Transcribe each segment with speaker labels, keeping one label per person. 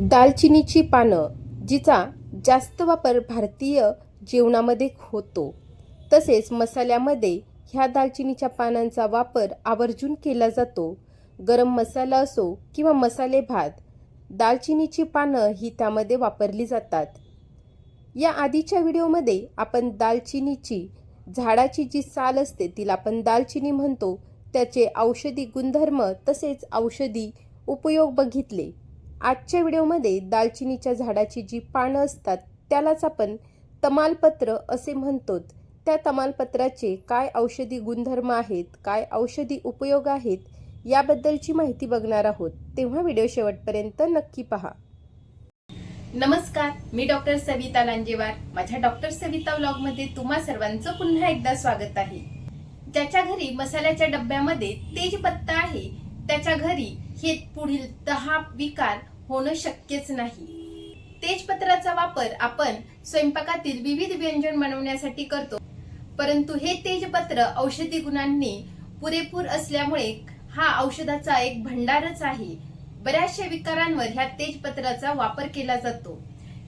Speaker 1: दालचिनीची पानं जिचा जास्त वापर भारतीय जेवणामध्ये होतो तसेच मसाल्यामध्ये ह्या दालचिनीच्या पानांचा वापर आवर्जून केला जातो गरम मसाला असो किंवा मसाले भात दालचिनीची पानं ही त्यामध्ये वापरली जातात या आधीच्या व्हिडिओमध्ये आपण दालचिनीची झाडाची जी साल असते तिला आपण दालचिनी म्हणतो त्याचे औषधी गुणधर्म तसेच औषधी उपयोग बघितले आजच्या व्हिडिओमध्ये दालचिनीच्या झाडाची जी पानं असतात त्यालाच आपण तमालपत्र असे म्हणतो त्या तमालपत्राचे काय औषधी गुणधर्म आहेत काय औषधी उपयोग आहेत याबद्दलची माहिती बघणार आहोत तेव्हा व्हिडिओ शेवटपर्यंत नक्की पहा
Speaker 2: नमस्कार मी डॉक्टर सविता लांजेवार माझ्या डॉक्टर सविता मध्ये तुम्हा सर्वांचं पुन्हा एकदा स्वागत आहे ज्याच्या घरी मसाल्याच्या डब्यामध्ये तेजपत्ता आहे त्याच्या घरी हे पुढील दहा विकार होणं शक्यच नाही तेजपत्राचा वापर आपण स्वयंपाकातील विविध व्यंजन बनवण्यासाठी करतो परंतु हे तेजपत्र औषधी गुणांनी पुरेपूर असल्यामुळे हा औषधाचा एक भंडारच आहे बऱ्याचशा विकारांवर ह्या तेजपत्राचा वापर केला जातो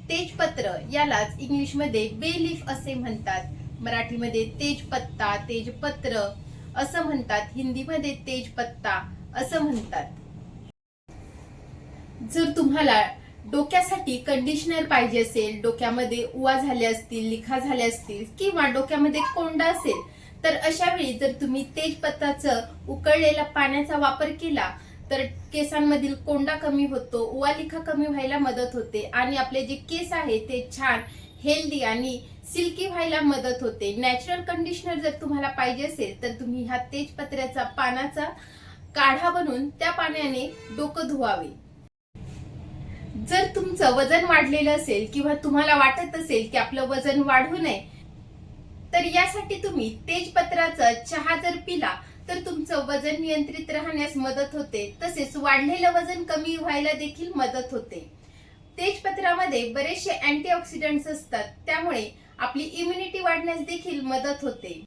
Speaker 2: तेजपत्र यालाच इंग्लिशमध्ये मध्ये बेलिफ असे म्हणतात मराठीमध्ये तेजपत्ता तेजपत्र असं म्हणतात हिंदीमध्ये तेजपत्ता असं म्हणतात जर तुम्हाला डोक्यासाठी कंडिशनर पाहिजे असेल डोक्यामध्ये उवा झाले असतील लिखा झाले असतील किंवा डोक्यामध्ये कोंडा असेल तर अशा वेळी जर तुम्ही तेजपत्ताचं उकळलेला पाण्याचा वापर केला तर केसांमधील कोंडा कमी होतो उवा लिखा कमी व्हायला मदत होते आणि आपले जे केस आहे ते छान हेल्दी आणि सिल्की व्हायला मदत होते नॅचरल कंडिशनर जर तुम्हाला पाहिजे असेल तर तुम्ही ह्या तेजपत्र्याचा पानाचा काढा बनवून त्या पाण्याने डोकं धुवावे जर तुमचं वजन वाढलेलं असेल किंवा तुम्हाला वाटत असेल की आपलं वजन वाढू नये तर यासाठी तुम्ही तेजपत्राचा चहा जर पिला तर तुमचं वजन नियंत्रित राहण्यास मदत होते तसेच वाढलेलं वजन कमी व्हायला देखील मदत होते तेजपत्रामध्ये बरेचसे अँटीऑक्सिडंट्स असतात त्यामुळे आपली इम्युनिटी वाढण्यास देखील मदत होते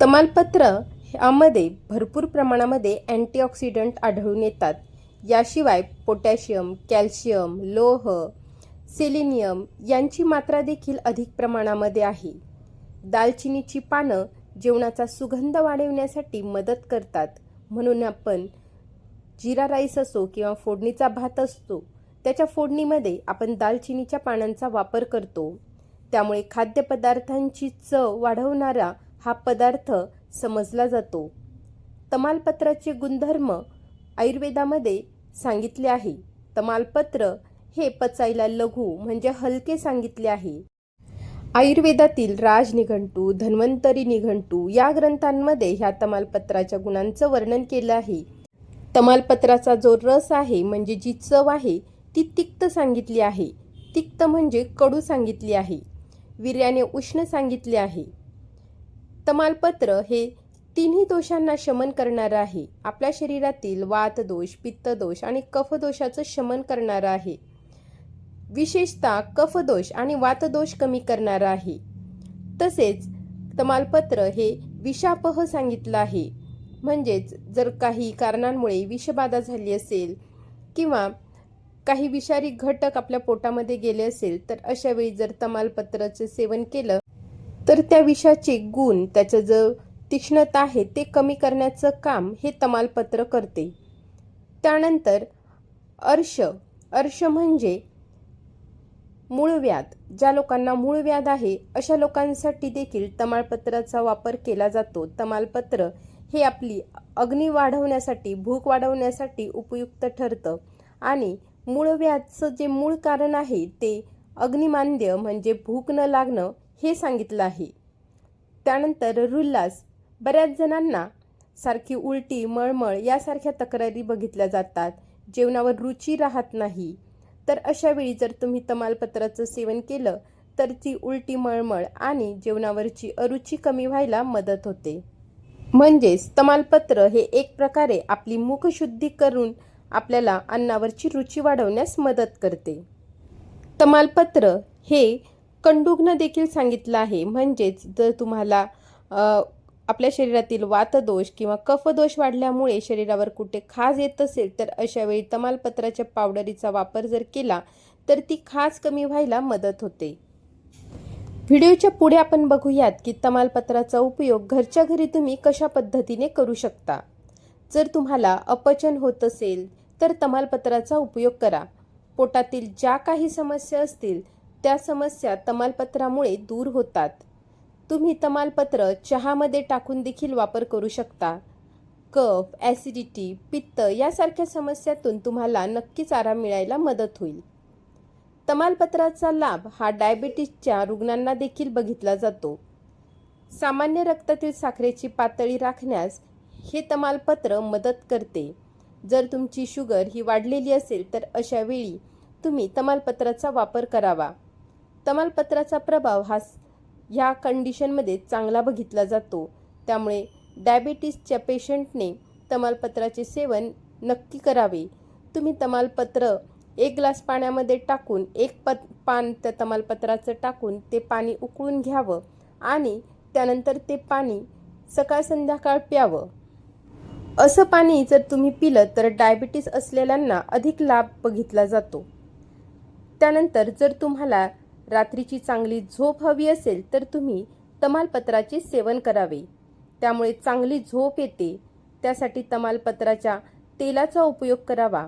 Speaker 1: तमालपत्र यामध्ये भरपूर प्रमाणामध्ये अँटीऑक्सिडंट आढळून येतात याशिवाय पोटॅशियम कॅल्शियम लोह सेलेनियम यांची मात्रा देखील अधिक प्रमाणामध्ये आहे दालचिनीची पानं जेवणाचा सुगंध वाढवण्यासाठी मदत करतात म्हणून आपण जिरा राईस असो किंवा फोडणीचा भात असतो त्याच्या फोडणीमध्ये आपण दालचिनीच्या पानांचा वापर करतो त्यामुळे खाद्यपदार्थांची चव वाढवणारा हा पदार्थ समजला जातो तमालपत्राचे गुणधर्म आयुर्वेदामध्ये सांगितले आहे तमालपत्र हे पचायला लघु म्हणजे हलके सांगितले आहे आयुर्वेदातील राज निघंटू धन्वंतरी निघंटू या ग्रंथांमध्ये ह्या तमालपत्राच्या गुणांचं वर्णन केलं आहे तमालपत्राचा जो रस आहे म्हणजे जी चव आहे ती तिक्त सांगितली आहे तिक्त म्हणजे कडू सांगितली आहे वीर्याने उष्ण सांगितले आहे तमालपत्र हे तिन्ही दोषांना शमन करणारा आहे आपल्या शरीरातील वात दोष पित्त दोष आणि कफ दोषाचं शमन करणारा आहे विशेषतः कफ दोष आणि वातदोष कमी करणारा आहे तसेच तमालपत्र हे विषापह सांगितलं आहे म्हणजेच जर काही कारणांमुळे विषबाधा झाली असेल किंवा काही विषारी घटक आपल्या पोटामध्ये गेले असेल तर अशावेळी जर तमालपत्राचं सेवन केलं तर त्या विषाचे गुण त्याचं जर तीक्ष्णता आहे ते कमी करण्याचं काम हे तमालपत्र करते त्यानंतर अर्श अर्श म्हणजे मूळ व्याध ज्या लोकांना मूळ व्याध आहे अशा लोकांसाठी देखील तमालपत्राचा वापर केला जातो तमालपत्र हे आपली अग्नी वाढवण्यासाठी भूक वाढवण्यासाठी उपयुक्त ठरतं आणि मूळ व्याधचं जे मूळ कारण आहे ते अग्निमांद्य म्हणजे भूक न लागणं हे सांगितलं आहे त्यानंतर रुल्लास बऱ्याच जणांना सारखी उलटी मळमळ यासारख्या तक्रारी बघितल्या जातात जेवणावर रुची राहत नाही तर अशावेळी जर तुम्ही तमालपत्राचं सेवन केलं तर ती उलटी मळमळ आणि जेवणावरची अरुची कमी व्हायला मदत होते म्हणजेच तमालपत्र हे एक प्रकारे आपली मुखशुद्धी करून आपल्याला अन्नावरची रुची वाढवण्यास मदत करते तमालपत्र हे कंडुग्न देखील सांगितलं आहे म्हणजेच जर तुम्हाला आपल्या शरीरातील वातदोष किंवा कफदोष वाढल्यामुळे शरीरावर कुठे खाज येत असेल तर अशावेळी तमालपत्राच्या पावडरीचा वापर जर केला तर ती खाज कमी व्हायला मदत होते व्हिडिओच्या पुढे आपण बघूयात की तमालपत्राचा उपयोग घरच्या घरी तुम्ही कशा पद्धतीने करू शकता जर तुम्हाला अपचन होत असेल तर तमालपत्राचा उपयोग करा पोटातील ज्या काही समस्या असतील त्या समस्या तमालपत्रामुळे दूर होतात तुम्ही तमालपत्र चहामध्ये टाकून देखील वापर करू शकता कफ ॲसिडिटी पित्त यासारख्या समस्यातून तुम्हाला नक्कीच आराम मिळायला मदत होईल तमालपत्राचा लाभ हा डायबिटीसच्या रुग्णांना देखील बघितला जातो सामान्य रक्तातील साखरेची पातळी राखण्यास हे तमालपत्र मदत करते जर तुमची शुगर ही वाढलेली असेल तर अशा वेळी तुम्ही तमालपत्राचा वापर करावा तमालपत्राचा प्रभाव हा ह्या कंडिशनमध्ये चांगला बघितला जातो त्यामुळे डायबेटीसच्या पेशंटने तमालपत्राचे सेवन नक्की करावे तुम्ही तमालपत्र एक ग्लास पाण्यामध्ये टाकून एक पत पान त्या तमालपत्राचं टाकून ते पाणी उकळून घ्यावं आणि त्यानंतर ते पाणी सकाळ संध्याकाळ प्यावं असं पाणी जर तुम्ही पिलं तर डायबिटीस असलेल्यांना अधिक लाभ बघितला जातो त्यानंतर जर तुम्हाला रात्रीची चांगली झोप हवी असेल तर तुम्ही तमालपत्राचे सेवन करावे त्यामुळे चांगली झोप येते त्यासाठी तमालपत्राच्या तेलाचा उपयोग करावा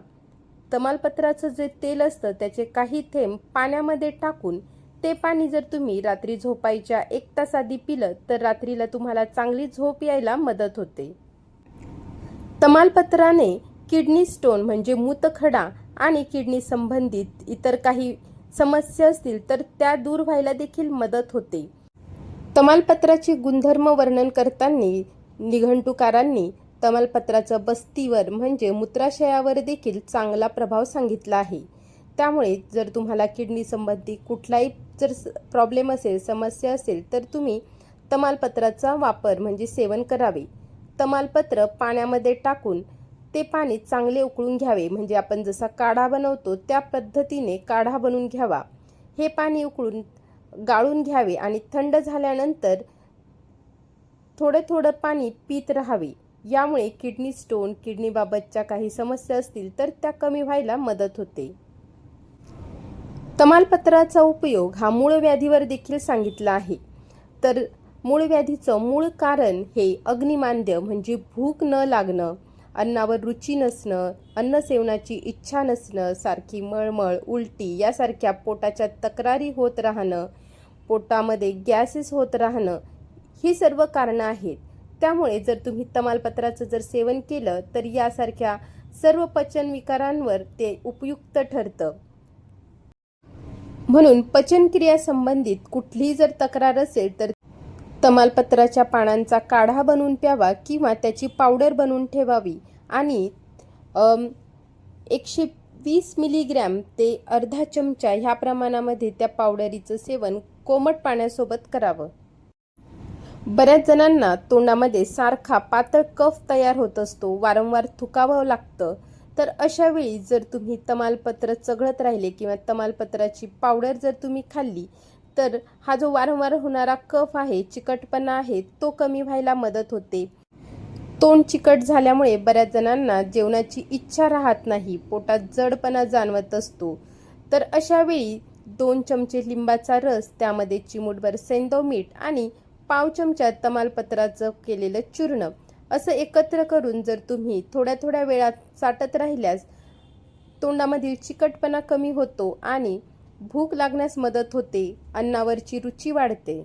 Speaker 1: तमालपत्राचं जे तेल असतं त्याचे काही थेंब पाण्यामध्ये टाकून ते पाणी जर तुम्ही रात्री झोपायच्या एक तास आधी पिलं तर रात्रीला तुम्हाला चांगली झोप यायला मदत होते तमालपत्राने किडनी स्टोन म्हणजे मूतखडा आणि किडनी संबंधित इतर काही समस्या असतील तर त्या दूर व्हायला देखील मदत होते तमालपत्राचे गुणधर्म वर्णन करताना निघंटुकारांनी तमालपत्राचं बस्तीवर म्हणजे मूत्राशयावर देखील चांगला प्रभाव सांगितला आहे त्यामुळे जर तुम्हाला किडनी संबंधी कुठलाही जर प्रॉब्लेम असेल समस्या असेल तर तुम्ही तमालपत्राचा वापर म्हणजे सेवन करावे तमालपत्र पाण्यामध्ये टाकून ते पाणी चांगले उकळून घ्यावे म्हणजे आपण जसा काढा बनवतो त्या पद्धतीने काढा बनवून घ्यावा हे पाणी उकळून गाळून घ्यावे आणि थंड झाल्यानंतर थोडं थोडं पाणी पीत राहावे यामुळे किडनी स्टोन किडनीबाबतच्या काही समस्या असतील तर त्या कमी व्हायला मदत होते तमालपत्राचा उपयोग हा मूळ व्याधीवर देखील सांगितला आहे तर मूळ व्याधीचं मूळ कारण हे अग्निमांद्य म्हणजे भूक न लागणं अन्नावर रुची नसणं अन्न सेवनाची इच्छा नसणं सारखी मळमळ उलटी यासारख्या पोटाच्या तक्रारी होत राहणं पोटामध्ये गॅसेस होत राहणं ही सर्व कारणं आहेत त्यामुळे जर तुम्ही तमालपत्राचं जर सेवन केलं तर यासारख्या सर्व पचन विकारांवर ते उपयुक्त ठरतं म्हणून पचनक्रिया संबंधित कुठलीही जर तक्रार असेल तर तमालपत्राच्या पानांचा काढा बनवून प्यावा किंवा त्याची पावडर बनवून ठेवावी आणि एकशे वीस मिलीग्रॅम ते अर्धा चमचा ह्या प्रमाणामध्ये त्या पावडरीचं सेवन कोमट पाण्यासोबत करावं बऱ्याच जणांना तोंडामध्ये सारखा पातळ कफ तयार होत असतो वारंवार थुकावं लागतं तर अशा वेळी जर तुम्ही तमालपत्र चघळत राहिले किंवा तमालपत्राची पावडर जर तुम्ही खाल्ली तर हा जो वारंवार होणारा कफ आहे चिकटपणा आहे तो कमी व्हायला मदत होते तोंड चिकट झाल्यामुळे बऱ्याच जणांना जेवणाची इच्छा राहत नाही पोटात जडपणा जाणवत असतो तर अशा वेळी दोन चमचे लिंबाचा रस त्यामध्ये चिमूटभर सेंदो मीठ आणि पाव चमचा तमालपत्राचं केलेलं चूर्ण असं एकत्र करून जर तुम्ही थोड्या थोड्या वेळात चाटत राहिल्यास तोंडामधील चिकटपणा कमी होतो आणि भूक लागण्यास मदत होते अन्नावरची रुची वाढते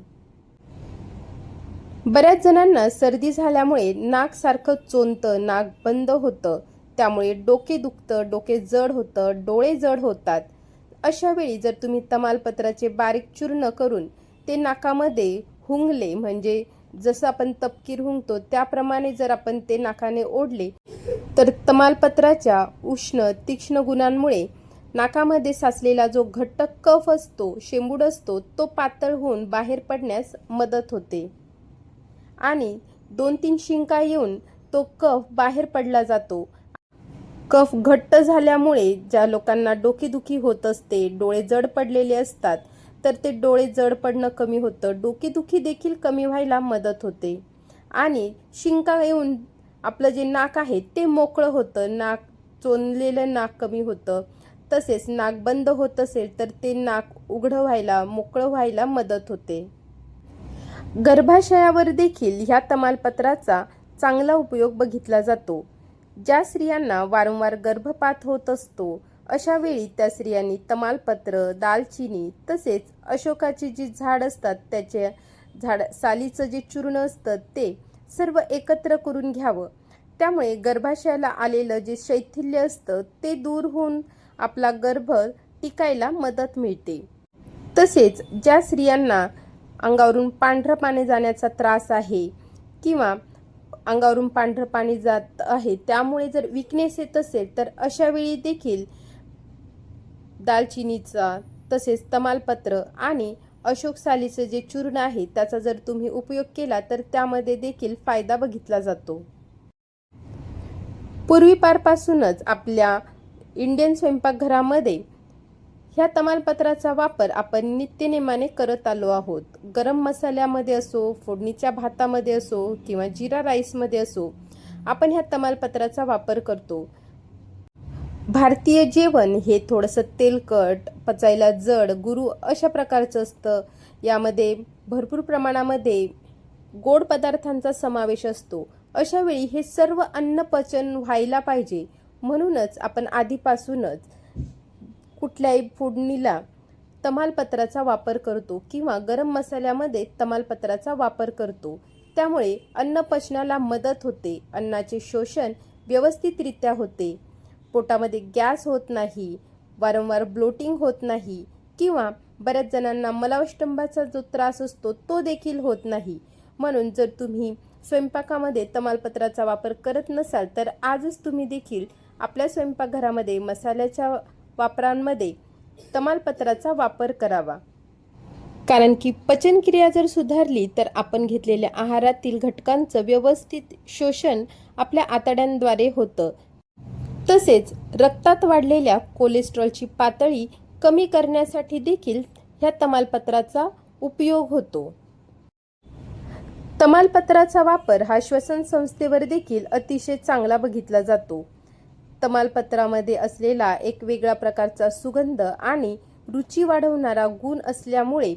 Speaker 1: बऱ्याच जणांना सर्दी झाल्यामुळे नाक सारखं चोनतं नाक बंद होतं त्यामुळे डोके दुखतं डोके जड होतं डोळे जड होतात अशा वेळी जर तुम्ही तमालपत्राचे बारीक चूर्ण करून ते नाकामध्ये हुंगले म्हणजे जसं आपण तपकीर हुंगतो त्याप्रमाणे जर आपण ते नाकाने ओढले तर तमालपत्राच्या उष्ण तीक्ष्ण गुणांमुळे नाकामध्ये साचलेला जो घट्ट कफ असतो शेंबूड असतो तो पातळ होऊन बाहेर पडण्यास मदत होते आणि दोन तीन शिंका येऊन तो कफ बाहेर पडला जातो कफ घट्ट झाल्यामुळे ज्या लोकांना डोकेदुखी होत असते डोळे जड पडलेले असतात तर ते डोळे जड पडणं कमी होतं डोकेदुखी देखील कमी व्हायला मदत होते आणि शिंका येऊन आपलं जे नाक आहे ते मोकळं होतं नाक चोनलेलं नाक कमी होतं तसेच नाक बंद होत असेल तर ते नाक उघडं व्हायला मोकळं व्हायला मदत होते गर्भाशयावर देखील ह्या तमालपत्राचा चांगला उपयोग बघितला जातो ज्या स्त्रियांना वारंवार गर्भपात होत असतो अशा वेळी त्या स्त्रियांनी तमालपत्र दालचिनी तसेच अशोकाची जी झाड असतात त्याचे झाड सालीचं जे चूर्ण असतं ते सर्व एकत्र करून घ्यावं त्यामुळे गर्भाशयाला आलेलं जे शैथिल्य असतं ते दूर होऊन आपला गर्भ टिकायला मदत मिळते तसेच ज्या स्त्रियांना अंगावरून पांढरं पाणी जाण्याचा त्रास आहे किंवा अंगावरून पांढरं पाणी जात आहे त्यामुळे जर विकनेस येत असेल तर अशा वेळी देखील दालचिनीचा तसेच तमालपत्र आणि अशोक सालीचं जे चूर्ण आहे त्याचा जर तुम्ही उपयोग केला तर त्यामध्ये देखील फायदा बघितला जातो पूर्वीपारपासूनच आपल्या इंडियन स्वयंपाकघरामध्ये ह्या तमालपत्राचा वापर आपण नित्यनेमाने करत आलो आहोत गरम मसाल्यामध्ये असो फोडणीच्या भातामध्ये असो किंवा जिरा राईसमध्ये असो आपण ह्या तमालपत्राचा वापर करतो भारतीय जेवण हे थोडंसं तेलकट पचायला जड गुरु अशा प्रकारचं असतं यामध्ये भरपूर प्रमाणामध्ये गोड पदार्थांचा समावेश असतो अशावेळी हे सर्व अन्न पचन व्हायला पाहिजे म्हणूनच आपण आधीपासूनच कुठल्याही फोडणीला तमालपत्राचा वापर करतो किंवा गरम मसाल्यामध्ये तमालपत्राचा वापर करतो त्यामुळे अन्न पचनाला मदत होते अन्नाचे शोषण व्यवस्थितरित्या होते पोटामध्ये गॅस होत नाही वारंवार ब्लोटिंग होत नाही किंवा बऱ्याच जणांना मलावष्टंबाचा जो त्रास असतो तो देखील होत नाही म्हणून जर तुम्ही स्वयंपाकामध्ये तमालपत्राचा वापर करत नसाल तर आजच तुम्ही देखील आपल्या स्वयंपाकघरामध्ये मसाल्याच्या वापरांमध्ये तमालपत्राचा वापर करावा कारण की पचनक्रिया जर सुधारली तर आपण घेतलेल्या आहारातील घटकांचं व्यवस्थित शोषण आपल्या आतड्यांद्वारे होतं तसेच रक्तात वाढलेल्या कोलेस्ट्रॉलची पातळी कमी करण्यासाठी देखील ह्या तमालपत्राचा उपयोग होतो तमालपत्राचा वापर हा श्वसन संस्थेवर देखील अतिशय चांगला बघितला जातो तमालपत्रामध्ये असलेला एक वेगळा प्रकारचा सुगंध आणि रुची वाढवणारा गुण असल्यामुळे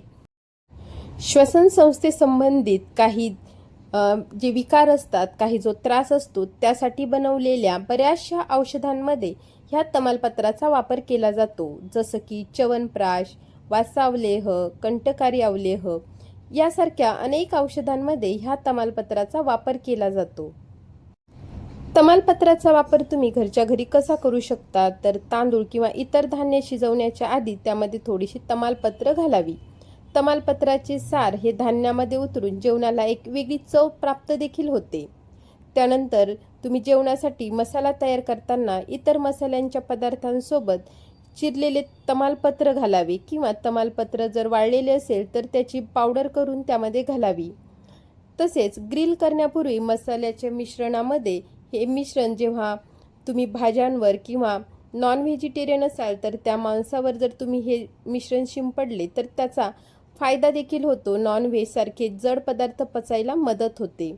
Speaker 1: श्वसन संस्थेसंबंधित काही जे विकार असतात काही जो त्रास असतो त्यासाठी बनवलेल्या बऱ्याचशा औषधांमध्ये ह्या तमालपत्राचा वापर केला जातो जसं की च्यवनप्राश वासावलेह कंटकारी अवलेह यासारख्या अनेक औषधांमध्ये ह्या तमालपत्राचा वापर केला जातो तमालपत्राचा वापर तुम्ही घरच्या घरी कसा करू शकता तर तांदूळ किंवा इतर धान्य शिजवण्याच्या आधी त्यामध्ये थोडीशी तमालपत्र घालावी तमालपत्राचे सार हे धान्यामध्ये उतरून जेवणाला एक वेगळी चव प्राप्त देखील होते त्यानंतर तुम्ही जेवणासाठी मसाला तयार करताना इतर मसाल्यांच्या पदार्थांसोबत चिरलेले तमालपत्र घालावे किंवा तमालपत्र जर वाळलेले असेल तर त्याची पावडर करून त्यामध्ये घालावी तसेच ग्रिल करण्यापूर्वी मसाल्याच्या मिश्रणामध्ये हे मिश्रण जेव्हा तुम्ही भाज्यांवर किंवा नॉन व्हेजिटेरियन असाल तर त्या मांसावर जर तुम्ही हे मिश्रण शिंपडले तर त्याचा फायदा देखील होतो नॉन सारखे जड पदार्थ पचायला मदत होते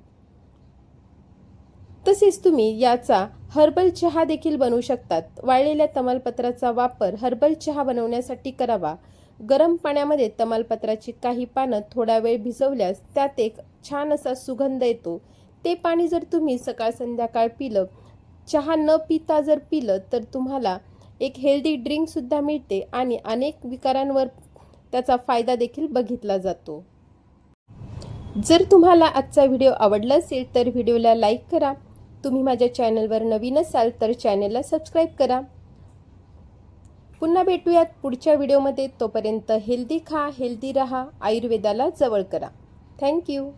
Speaker 1: तसेच तुम्ही याचा हर्बल चहा देखील बनवू शकतात वाळलेल्या तमालपत्राचा वापर हर्बल चहा बनवण्यासाठी करावा गरम पाण्यामध्ये तमालपत्राची काही पानं थोडा वेळ भिजवल्यास त्यात एक छान असा सुगंध येतो ते पाणी जर तुम्ही सकाळ संध्याकाळ पिलं चहा न पिता जर पिलं तर तुम्हाला एक हेल्दी ड्रिंकसुद्धा मिळते आणि अनेक विकारांवर त्याचा फायदा देखील बघितला जातो जर तुम्हाला आजचा व्हिडिओ आवडला असेल तर व्हिडिओला लाईक करा तुम्ही माझ्या चॅनलवर नवीन असाल तर चॅनलला सबस्क्राईब करा पुन्हा भेटूयात पुढच्या व्हिडिओमध्ये तोपर्यंत हेल्दी खा हेल्दी रहा आयुर्वेदाला जवळ करा थँक्यू